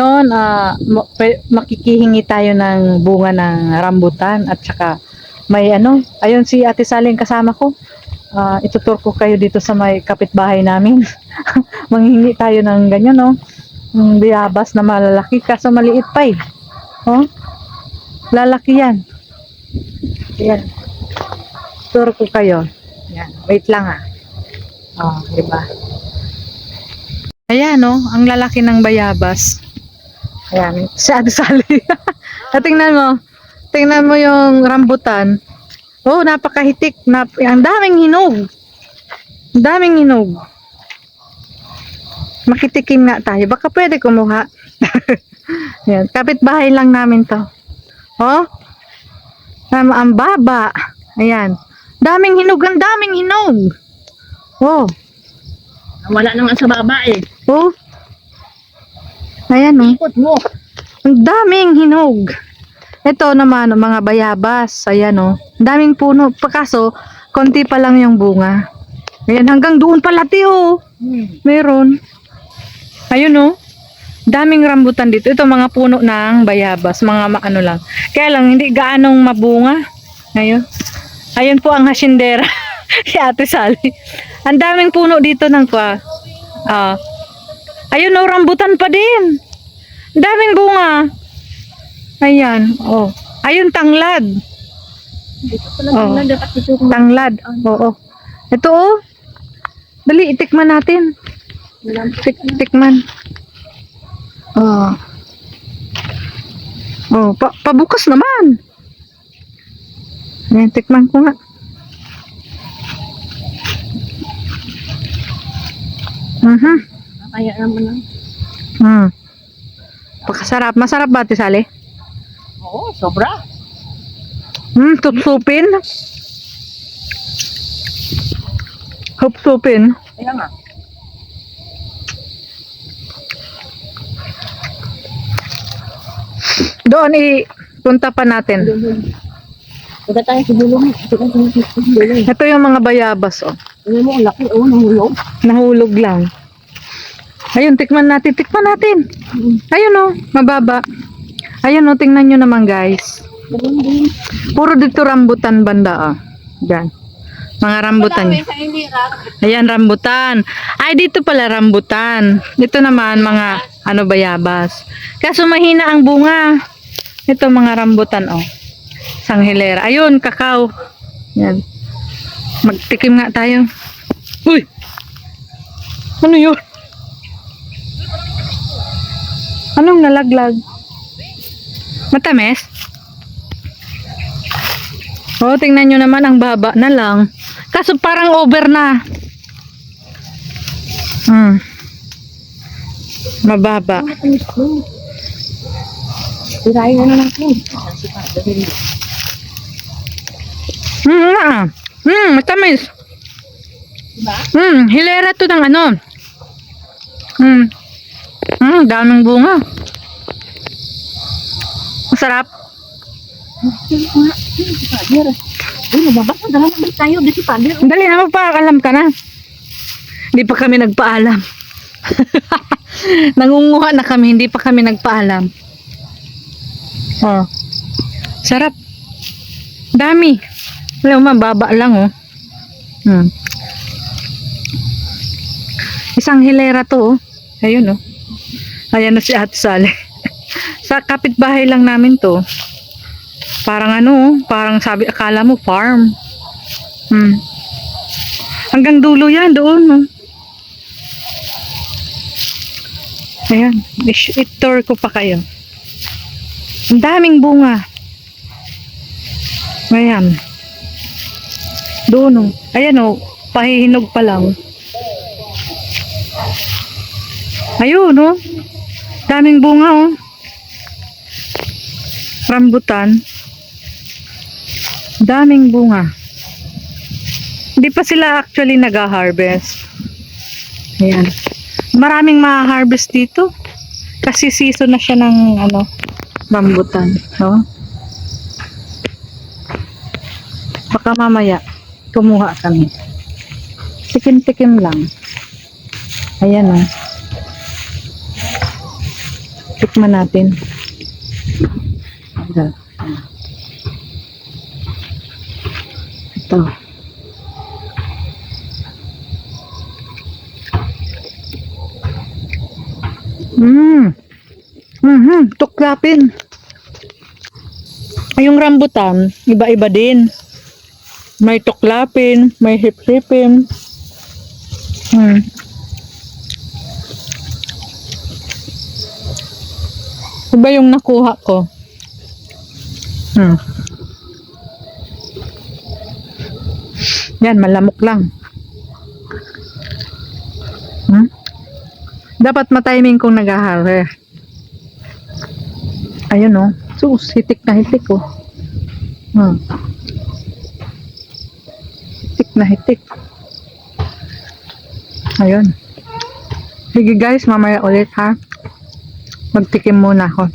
Ngayon, pe- makikihingi tayo ng bunga ng rambutan at saka may ano, ayun si Ate Saling kasama ko. Ah, itutur ko kayo dito sa may kapitbahay namin. Manghingi tayo ng ganyan, no? Yung biyabas na malalaki kaso maliit pa eh. Oh? Lalaki yan. Yan. Tour ko kayo. Yan. Wait lang ah. Oh, di ba? Ayan, no? Ang lalaki ng bayabas. Ayan. Si Ate Sally. At tingnan mo. Tingnan mo yung rambutan. Oh, napakahitik. Nap ang daming hinog. Ang daming hinog. Makitikim nga tayo. Baka pwede kumuha. Yan. Kapit-bahay lang namin to. Oh. Ang, ang baba. Ayan. Daming hinog. Ang daming hinog. Oh. Wala naman sa baba eh. Oh. Ayan oh. Ikot mo. Ang daming hinog. Ito naman, mga bayabas. Ayan oh. Ang daming puno. Pakaso, konti pa lang yung bunga. Ayan, hanggang doon pala oh. Hmm. Meron. Ayun oh. Daming rambutan dito. Ito mga puno ng bayabas. Mga ano lang. Kaya lang, hindi gaanong mabunga. Ngayon. Ayun po ang hasindera. si Ate Sally. Ang daming puno dito ng kwa. Ah. ayun oh, rambutan pa din. Daming bunga. Ayan. Oh. Ayun, tanglad. Dito pala Oh. oh. dapat dito. Tanglad. Oo. Ito oh. Dali, itikman natin. Tik tikman. Oh. Oh, pa pabukas naman. Ayan, tikman ko nga. Mhm. Kaya naman lang. Mm. Pakasarap. Masarap ba, Ate Sally? Oo, sobra. Hmm, tupsupin. Hupsupin. Kaya nga. Doon i punta pa natin. Pagka tayo sa dulo. Ito yung mga bayabas, oh. Ano mo, laki. Oo, nahulog. Nahulog lang. Ayun, tikman natin. Tikman natin. Ayun, oh. Mababa. Ayun, oh. Tingnan nyo naman, guys. Puro dito rambutan banda, oh. Diyan. Mga rambutan. Ayan, rambutan. Ay, dito pala rambutan. Dito naman, mga ano bayabas. Kaso mahina ang bunga. Ito, mga rambutan, oh. Sanghilera. Ayun, kakao. Yan. Magtikim nga tayo. Uy! Ano yun? Anong nalaglag? Matamis? Oh, tingnan nyo naman ang baba na lang. Kaso parang over na. Hmm. Mababa. Tirahin na na natin. Saan si Father Hindi. Hmm, wala. Hmm, matamis. Diba? Hmm, hilera to ng ano. Hmm. Hmm, daming bunga. Masarap. Sino nga? Sino si Father? Uy, mababasa na lang naman tayo. Di si Father. Dali na, magpaalam ka na. Hindi pa kami nagpaalam. Nangunguha na kami, hindi pa kami nagpaalam. Oh. Sarap. Dami. Wala, mababa lang oh. Hmm. Isang hilera to oh. Ayun oh. Ayan na si Ate Sally. Sa kapitbahay lang namin to. Parang ano, oh, parang sabi akala mo farm. Hmm. Hanggang dulo yan, doon. No? Ayan, i- i-tour ko pa kayo. Ang daming bunga. Ayan. Doon, no? Ayan, no? Pahihinog pa lang. Ayun, no? Daming bunga, oh. Rambutan. Daming bunga. Hindi pa sila actually nag-harvest. Ayan. Maraming ma-harvest dito. Kasi season na siya ng ano, rambutan. No? Baka mamaya, kumuha kami. Tikim-tikim lang. Ayan o. Tikman natin. Ito. Ito. Mmm. Mhm, tuklapin. Yung rambutan, iba-iba din. May tuklapin, may hip-hipin. Hmm. Iba yung nakuha ko. Hmm. Yan, malamok lang. Hmm? Dapat matiming kung nag-ahari. Ayun oh. Sus, hitik na hitik oh. Hmm. Hitik na hitik. Ayun. Sige guys, mamaya ulit ha. Magtikim muna ako.